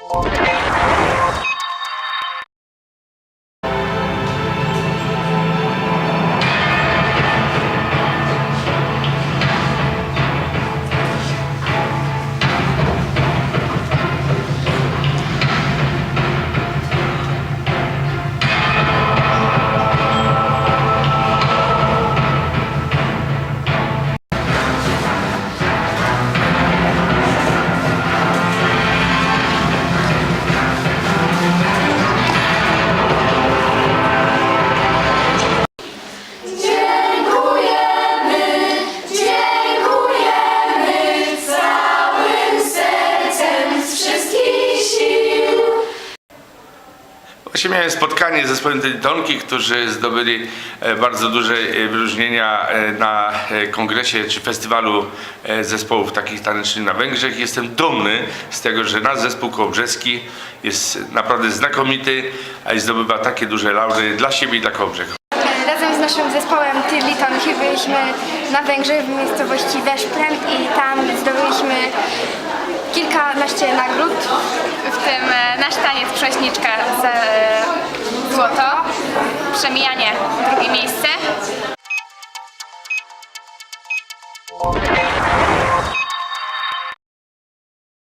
Música Właśnie miałem spotkanie z zespołem Telitonki, którzy zdobyli e, bardzo duże e, wyróżnienia e, na kongresie czy festiwalu zespołów takich tanecznych na Węgrzech. Jestem dumny z tego, że nasz zespół kołbrzeski jest naprawdę znakomity, i zdobywa takie duże laury dla siebie i dla Kołbrzeg. Razem z naszym zespołem Tyrlitonki byliśmy na Węgrzech w miejscowości Weszprem i tam zdobyliśmy kilkanaście nagród. w tym nasz taniec prześniczka e, złoto. Przemijanie drugie miejsce.